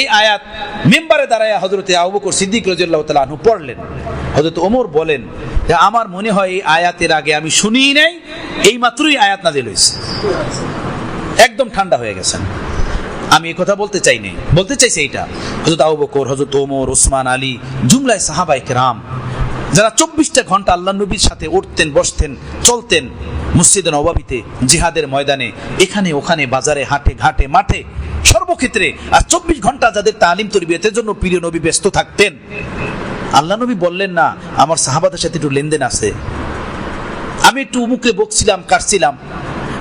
এই আয়াত মেম্বারে দাঁড়ায় হজরতে আবু বকর সিদ্দিক রাজিয়াল্লাহু তাআলা আনহু পড়লেন। হজরত ওমর বলেন যে আমার মনে হয় এই আয়াতের আগে আমি শুনি নাই এই মাত্রই আয়াত নাজিল হয়েছে। একদম ঠান্ডা হয়ে গেছেন আমি কথা বলতে চাই নাই। বলতে চাইছি এইটা হজরত আবু বকর হজরত ওমর, ওসমান, আলী, জুমলায় সাহাবাই রাম যারা চব্বিশটা ঘণ্টা আল্লাহ নবীর সাথে উঠতেন, বসতেন, চলতেন মসজিদে নবাবিতে জিহাদের ময়দানে, এখানে ওখানে বাজারে, হাটে, ঘাটে, মাঠে সর্বক্ষেত্রে আর চব্বিশ ঘণ্টা যাদের তালিম তরবিয়তের জন্য প্রিয় নবী ব্যস্ত থাকতেন। আল্লাহ নবী বললেন, না, আমার সাহাবাদের সাথে একটু লেনদেন আছে। আমি একটু মুখে বকছিলাম কাটছিলাম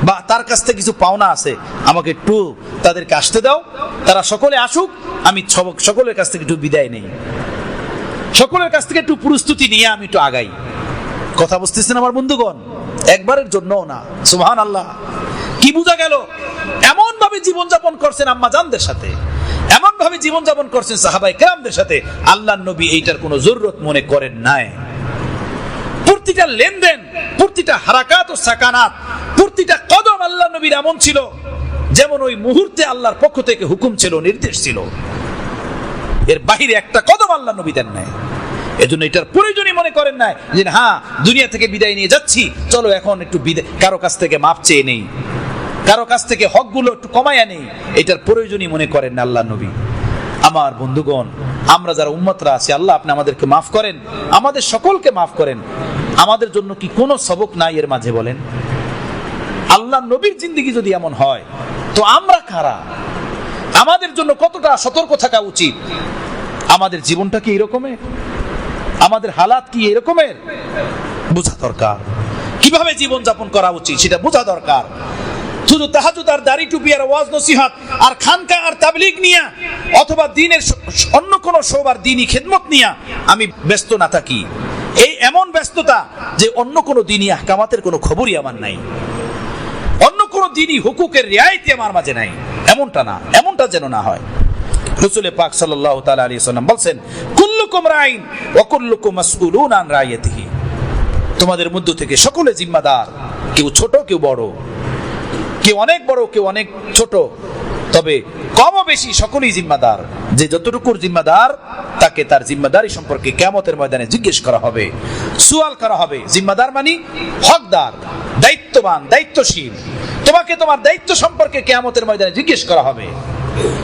বা তার কাছ থেকে কিছু পাওনা আছে। আমাকে একটু তাদেরকে আসতে দাও। তারা সকলে আসুক, আমি সকলের কাছ থেকে একটু বিদায় নেই। সকলের কাছ থেকে একটু প্রস্তুতি নিয়ে আমি একটু আগাই। কথা বুঝতেছেন আমার বন্ধুগণ? একবারের জন্যও না। সুবহান আল্লাহ কি বোঝা গেল? এমন ভাবে জীবনযাপন করছেন আম্মা জানদের সাথে এমন ভাবে জীবনযাপন করছেন সাহাবাই কেরামদের সাথে আল্লাহ নবী এইটার কোনো জরুরত মনে করেন নাই। প্রতিটা লেনদেন, প্রতিটা হারাকাত ও সাকানাত, প্রতিটা কদম আল্লাহ নবীর এমন ছিল, যেমন ওই মুহূর্তে আল্লাহর পক্ষ থেকে হুকুম ছিল, নির্দেশ ছিল। এর বাহিরে একটা কদম আল্লাহ নবী দেন নাই। এজন্য এটার প্রয়োজনই মনে করেন নাই যে হ্যাঁ দুনিয়া থেকে বিদায় নিয়ে যাচ্ছি, চলো এখন একটু বিদায় কারও কাছ থেকে মাপ চেয়ে নেই। কারও কাছ থেকে হকগুলো একটু কমায়া নেই এটার প্রয়োজনই মনে করেন না আল্লাহ নবী। আমার বন্ধুগণ, আমরা যারা উম্মতরা আছি, আল্লাহ আপনি আমাদেরকে মাফ করেন, আমাদের সকলকে মাফ করেন। আমাদের জন্য কি কোনো সবক নাই এর মাঝে বলেন? আল্লাহ নবীর জিন্দিগি যদি এমন হয়, তো আমরা কারা? আমাদের জন্য কতটা সতর্ক থাকা উচিত? আমাদের জীবনটা কি এরকমের আমাদের হালাত কি এরকমের? বোঝা দরকার। কীভাবে জীবন যাপন করা উচিত, সেটা বোঝা দরকার। শুধু তাহাজুদ আর দাড়ি টুপি আর ওয়াজ নসিহাত, আর খানকা আর তাবলিগ নিয়া, অথবা দিনের অন্য কোনো শোবার দিনই খেদমত নিয়া আমি ব্যস্ত না থাকি। এই এমন ব্যস্ততা যে অন্য কোনো দিনই আহকামাতের কোনো খবরই আমার নাই। অন্য কোনো দিনই হুকুকের রিয়ায়তি আমার মাঝে নাই। এমনটা না, এমনটা যেন না হয়। রসুল পাক সাল্লাল্লাহু তাআলা আলাইহি সাল্লাম বলছেন, কুল্লুকুম রাইন ওয়া কুল্লুকুম মাসউলুন আন তোমাদের মধ্য থেকে সকলে জিম্মাদার, কেউ ছোট, কেউ বড়। কেউ অনেক বড়, কেউ অনেক ছোট। তবে কম বেশি সকলেই জিম্মাদার। যে যতটুকুর জিম্মাদার, তাকে তার জিম্মাদারি সম্পর্কে কেমতের ময়দানে জিজ্ঞেস করা হবে সুয়াল করা হবে। জিম্মাদার মানে হকদার, দায়িত্ববান, দায়িত্বশীল। তোমাকে তোমার দায়িত্ব সম্পর্কে কেমতের ময়দানে জিজ্ঞেস করা হবে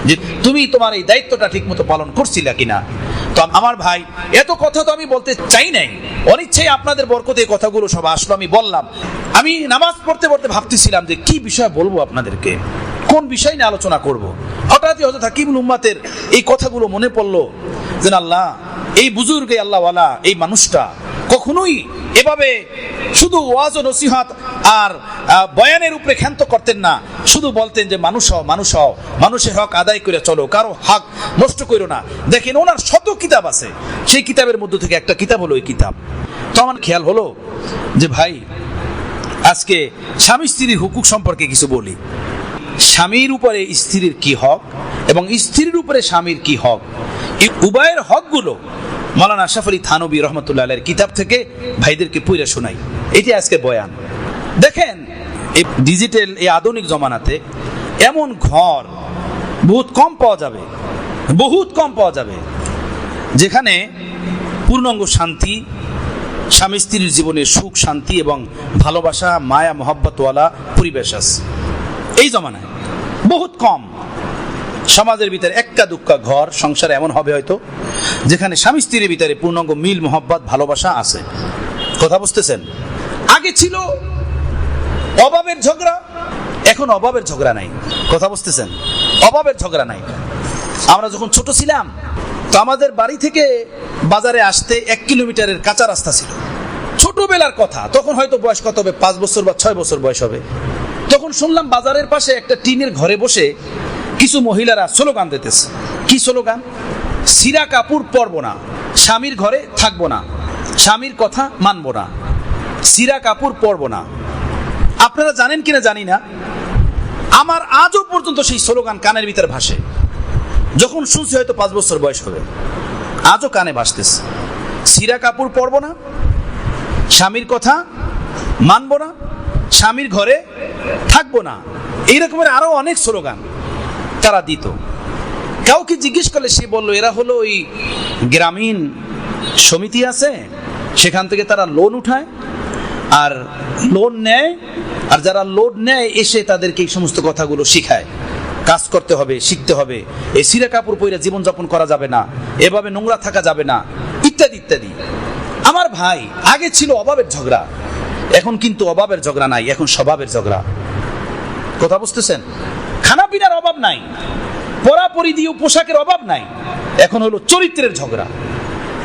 যে তুমি তোমার এই দায়িত্বটা ঠিক মতো পালন করছিলা কিনা। তো আমার ভাই, এত কথা তো আমি বলতে চাই নাই অনিচ্ছাই আপনাদের বরকতে কথাগুলো সব আসলো, আমি বললাম আমি নামাজ পড়তে পড়তে ভাবতেছিলাম যে কি বিষয় বলব আপনাদেরকে, কোন বিষয় নিয়ে আলোচনা করব। হঠাৎই হয়তো হাকিম উম্মাতের এই কথাগুলো মনে পড়ল যে আল্লাহ, এই বুজুর্গে আল্লাহওয়ালা, এই মানুষটা কখনোই এভাবে শুধু ওয়াজ ও নসিহাত আর বয়ানের উপরে ক্ষান্ত করতেন না। শুধু বলতেন যে, মানুষ হও মানুষ হও, মানুষের হক আদায় করে চলো, কারও হক নষ্ট করো না। দেখেন, ওনার শত কিতাব আছে। সেই কিতাবের মধ্যে থেকে একটা কিতাব হলো ওই কিতাব। তো আমার খেয়াল হলো যে, ভাই, আজকে স্বামী স্ত্রীর হুকুক সম্পর্কে কিছু বলি। স্বামীর উপরে স্ত্রীর কি হক এবং স্ত্রীর উপরে স্বামীর কি হক? উভয়ের হকগুলো মৌলানা আশরাফ আলী থানবী রহমতুল্লাহ কিতাব থেকে ভাইদেরকে পুইরা শোনাই। এটি আজকে বয়ান। দেখেন, এই ডিজিটাল এই আধুনিক জমানাতে এমন ঘর বহুত কম পাওয়া যাবে, বহুত কম পাওয়া যাবে, যেখানে পূর্ণাঙ্গ শান্তি, স্বামী স্ত্রীর জীবনে সুখ, শান্তি এবং ভালোবাসা, মায়া, মহব্বতওয়ালা পরিবেশ আছে। এই জমানায় বহুত কম। সমাজের ভিতরে একটা দুক্কা ঘর, সংসার এমন হবে হয়তো, যেখানে স্বামী স্ত্রীর ভিতরে পূর্ণাঙ্গ মিল, মোহব্বত, ভালোবাসা আছে। কথা বুঝতেছেন? আগে ছিল অভাবের ঝগড়া, এখন অভাবের ঝগড়া নাই। কথা বুঝতেছেন? অভাবের ঝগড়া নাই। আমরা যখন ছোট ছিলাম, তো আমাদের বাড়ি থেকে বাজারে আসতে এক কিলোমিটারের কাঁচা রাস্তা ছিল। ছোটবেলার কথা, তখন হয়তো বয়স কত হবে? পাঁচ বছর বা ছয় বছর বয়স হবে। তখন শুনলাম বাজারের পাশে একটা টিনের ঘরে বসে কিছু মহিলারা স্লোগান দিতেছে। কি স্লোগান? সিরা কাপুর পরব না, স্বামীর ঘরে থাকব না, স্বামীর কথা মানব না, সিরা কাপুর পরব না। আপনারা জানেন কিনা জানি না, আমার আজও পর্যন্ত সেই স্লোগান কানের ভিতরে ভাসে। যখন শুনছি হয়তো পাঁচ বছর বয়স হবে, আজও কানে ভাসতেছে। সিরা কাপুর পরব না, স্বামীর কথা মানব না, স্বামীর ঘরে থাকব না। এই রকমের আরও অনেক স্লোগান। তারা দিত। কাউকে জিজ্ঞেস করলে সে বলল, এরা হলো ওই গ্রামীণ সমিতি আছে, সেখান থেকে তারা লোন উঠায় আর লোন নেয় আর যারা লোন নেয় এসে তাদেরকে এই সমস্ত কথাগুলো শিখায়। কাজ করতে হবে, শিখতে হবে। এই সিরা কাপড় পরে জীবনযাপন করা যাবে না, এভাবে নোংরা থাকা যাবে না, ইত্যাদি ইত্যাদি। আমার ভাই, আগে ছিল অভাবের ঝগড়া, এখন কিন্তু অভাবের ঝগড়া নাই, এখন স্বভাবের ঝগড়া। কথা বুঝতেছেন? অভাব নাই। পরাপরি দিয়ে পোশাকের অভাব নাই। এখন হলো চরিত্রের ঝগড়া।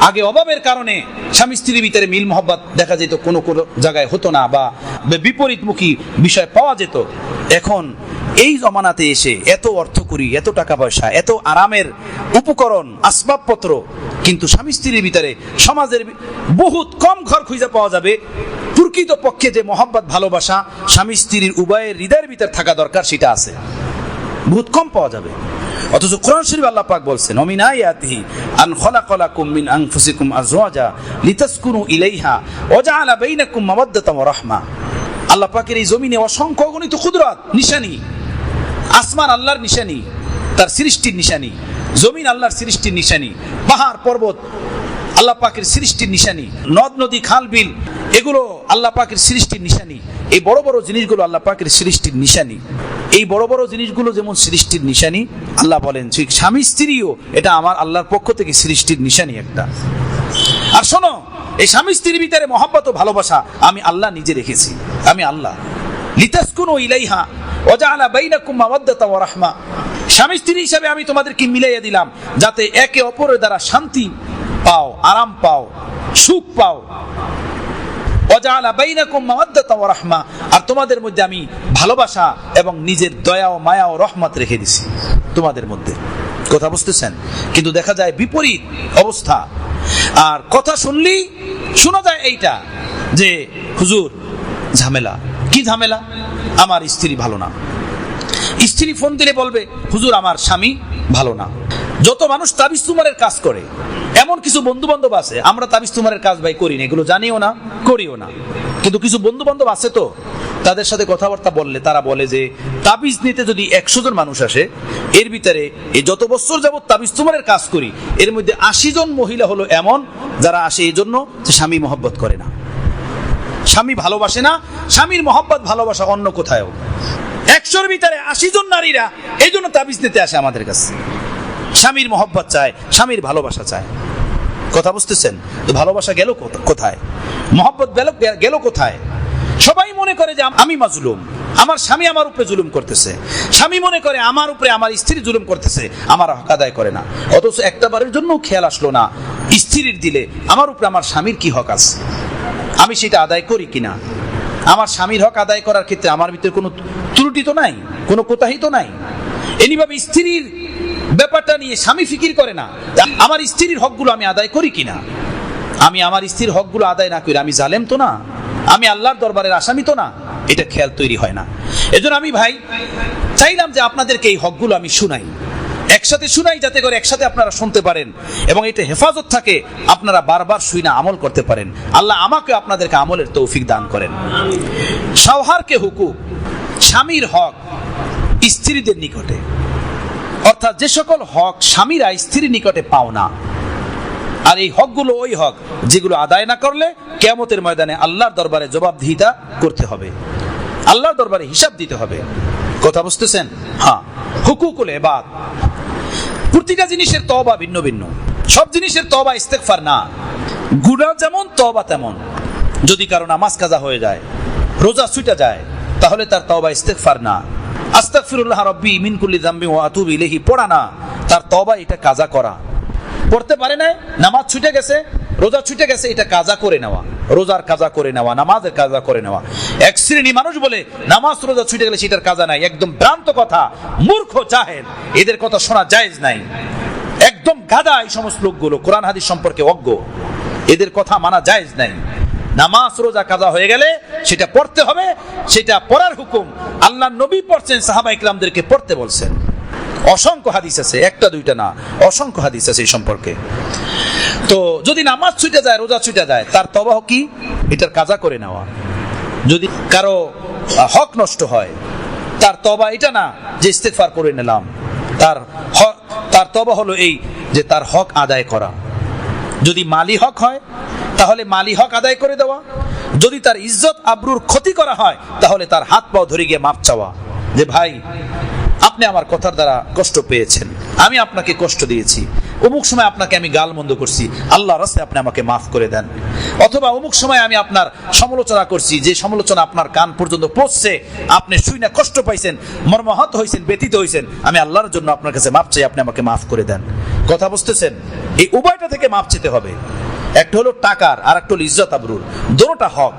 আগে অভাবের কারণে স্বামী স্ত্রীর ভিতরে মিল মোহব্বত দেখা যেত, কোনো কোনো জায়গায় হতো না বা বিপরীতমুখী বিষয় পাওয়া যেত। এখন এই জমানাতে এসে এত অর্থ করি, এত টাকা পয়সা, এত আরামের উপকরণ, আসবাবপত্র, কিন্তু স্বামী স্ত্রীর ভিতরে সমাজের বহুত কম ঘর খুঁজে পাওয়া যাবে। প্রকৃত পক্ষে যে মোহাম্মত ভালোবাসা স্বামী স্ত্রীর উভয়ের হৃদয়ের ভিতরে থাকা দরকার, সেটা আছে। বহুত কম পাওয়া যাবে। অথচ কোরআন শরীফ আল্লাহ পাক বলছেন অমিন আয়াতিহি আন খলাকালাকুম মিন আনফুসিকুম আজওয়াজা লিতাসকুনু ইলাইহা ওয়া জাআলা বাইনাকুম মাওয়াদ্দাতাম ওয়া রাহমা। আল্লাহ পাকের এই জমিনে অসংখ্য অগণিত কুদরত, নিশানি, আসমান আল্লাহর নিশানি, তার সৃষ্টির নিশানি, জমিন আল্লাহর সৃষ্টির নিশানি, পাহাড়, পর্বত, আল্লাহ পাকের সৃষ্টির নিশানি, নদ, নদী, খাল, বিল এগুলো আল্লাহ পাকের সৃষ্টির নিশানি। এই বড় বড় জিনিসগুলো আল্লাহ পাকের সৃষ্টির নিশানি। এই বড় বড় জিনিসগুলো যেমন সৃষ্টির নিশানি, আল্লাহ বলেন স্বামী স্ত্রীও এটা আমার আল্লাহর পক্ষ থেকে সৃষ্টির নিশানি একটা। আর শোনো, এই স্বামী স্ত্রীর ভিতরে মহাব্বত ও ভালোবাসা আমি আল্লাহ নিজে রেখেছি। আমি আল্লাহ। লিতাসকুনু ইলাইহা ওয়াজআলা বাইনাকুম মাওয়াদ্দাতা ওয়া রাহমা। স্বামী স্ত্রী হিসাবে আমি তোমাদেরকে মিলাইয়া দিলাম, যাতে একে অপরের দ্বারা শান্তি পাও, আরাম পাও, সুখ পাও ওয়াজআলা বাইনাকুম মাওয়াদ্দাতা ওয়া রাহমা। আর তোমাদের মধ্যে আমি ভালোবাসা এবং নিজের দয়া ও মায়া ও রহমত রেখে দিছি। তোমাদের মধ্যে। কথা বুঝতেছেন? কিন্তু দেখা যায় বিপরীত অবস্থা। আর কথা শুনলেই শোনা যায় এইটা, যে, হুজুর, ঝামেলা। কি ঝামেলা? আমার স্ত্রী ভালো না। স্ত্রী ফোন দিলে বলবে, হুজুর, আমার স্বামী ভালো না। যত মানুষ তাবিজ তুমারের কাজ করে, এমন কিছু বন্ধু বান্ধব আছে, আমরা তাবিজ তুমারের কাজ ভাই করি না, এগুলো জানিও না, করিও না। কিন্তু কিছু বন্ধু বান্ধব আছে তো, তাদের সাথে কথাবার্তা বললে তারা বলে যে, তাবিজ নিতে যদি একশো জন মানুষ আসে, এর ভিতরে এই যত বছর যাবত তাবিজ তুমারের কাজ করি, এর মধ্যে আশি জন মহিলা হলো এমন যারা আসে এই জন্য যে স্বামী মহব্বত করে না। স্বামী ভালোবাসে না, স্বামীর মহব্বত ভালোবাসা অন্য কোথায়ও। একশোর ভিতরে আশি জন নারীরা এই জন্য তাবিজ নিতে আসে আমাদের কাছে। স্বামীর মহব্বত চায়, স্বামীর ভালোবাসা চায়। কথা বুঝতেছেন? তো ভালোবাসা গেল কোথায়? মহব্বত গেল গেল কোথায়? সবাই মনে করে যে আমি মাজলুম, আমার স্বামী আমার উপরে জুলুম করতেছে। স্বামী মনে করে আমার উপরে আমার স্ত্রী জুলুম করতেছে, আমার হক আদায় করে না। অথচ একটা বারের জন্য খেয়াল আসলো না, স্ত্রীর দিলে আমার উপরে আমার স্বামীর কি হক আছে? আমি সেটা আদায় করি কিনা? আমার স্বামীর হক আদায় করার ক্ষেত্রে আমার ভিতরে কোনো ত্রুটি তো নাই, কোনো কোতাহি তো নাই? এনিভাবে স্ত্রীর ব্যাপারটা নিয়ে স্বামী ফিকির করে না। আমার স্ত্রীর হকগুলো আমি আদায় করি কিনা? আমি আমার স্ত্রীর হকগুলো আদায় না করি আমি জালেম তো না? আমি আল্লাহর দরবারের আসামি তো না? এটা খেয়াল তৈরি হয় না। এজন্য আমি ভাই, চাইলাম যে আপনাদেরকে এই হকগুলো আমি শুনাই। একসাথে শুনাই যাতে করে একসাথে আপনারা শুনতে পারেন এবং এটা হেফাজত থাকে, আপনারা বারবার শুই না, আমল করতে পারেন। আল্লাহ আমাকে আপনাদেরকে আমলের তৌফিক দান করেন। সৌহারকে হুকুক স্বামীর হক স্ত্রীদের নিকটে। অর্থাৎ যে সকল হক স্বামীরা স্ত্রীর নিকটে পাও না। আর এই হকগুলো ওই হক যেগুলো আদায় না করলে কেয়ামতের ময়দানে আল্লাহর দরবারে জবাবদিহিতা করতে হবে। আল্লাহর দরবারে হিসাব দিতে হবে। কথা বুঝতেছেন? হ্যাঁ। হুকুকুল এবাদ। প্রতিটা জিনিসের তবা ভিন্ন ভিন্ন। সব জিনিসের তবা ইস্তেকফার না। গুণা যেমন তবা তেমন। যদি কারও নামাজ কাজা হয়ে যায়, রোজা ছুটা যায়, তাহলে তার তবা ইস্তেকফার না। রব্বি মিন কুল্লি যামবি ওয়া আতুবু ইলাইহি, পড়া না। তার তবা এটা কাজা করা। পড়তে পারে না নামাজ ছুটে গেছে, রোজা ছুটে গেছে, এটা কাজা করে নেওয়া। রোজার কাজা করে নেওয়া, নামাজের কাজা করে নেওয়া। এক শ্রেণি মানুষ বলে, নামাজ রোজা ছুটে গেলে সেটার কাজা নাই। একদম ভ্রান্ত কথা, মূর্খ, জাহেল। এদের কথা শোনা জায়েজ নাই। একদম গাদা এই সমস্ত লোকগুলো, কোরআন হাদিস সম্পর্কে অজ্ঞ। এদের কথা মানা জায়েজ নাই। নামাজ, রোজা, কাজা হয়ে গেলে সেটা পড়তে হবে, সেটা পড়ার হুকুম আল্লাহ নবী পড়ছেন, সাহাবা ইকলামদেরকে পড়তে বলছেন। অসংখ্য হাদিস আছে, একটা, দুইটা না, অসংখ্য হাদিস আছে এই সম্পর্কে। তো যদি নামাজ ছুটে যায়, রোজা ছুটে যায়, তার তবাহ কি? এটার কাজা করে নেওয়া। যদি কারও হক নষ্ট হয়, তার তবা এটা না যে ইস্তেগফার করে নিলাম, তার হক, তার তবা হলো এই যে তার হক আদায় করা। যদি মালি হক হয় তাহলে মালি হক আদায় করে দেওয়া। যদি তার ইজ্জত আবরুর ক্ষতি করা হয়, তাহলে তার হাত পাও ধরে গিয়ে মাপ চাওয়া। যে ভাই, আপনি আমার কথার দ্বারা কষ্ট পেয়েছেন। আমি আপনাকে কষ্ট দিয়েছি। অমুক সময় আপনাকে আমি গাল মন্দ করছি। আল্লাহ রাস্তায় আপনি আমাকে মাফ করে দেন। অথবা অমুক সময় আমি আপনার সমালোচনা করছি, যে সমালোচনা আপনার কান পর্যন্ত পৌঁছছে, আপনি শুই না কষ্ট পাইছেন, মর্মাহত হয়েছেন ব্যতীত হয়েছেন আমি আল্লাহর জন্য আপনার কাছে মাপ চাই, আপনি আমাকে মাফ করে দেন। কথা বুঝতেছেন? এই উভয়টা থেকে মাপ চেতে হবে। একটা হলো টাকার আর একটা হলো ইজ্জত আবরুর। দুটোটা হক।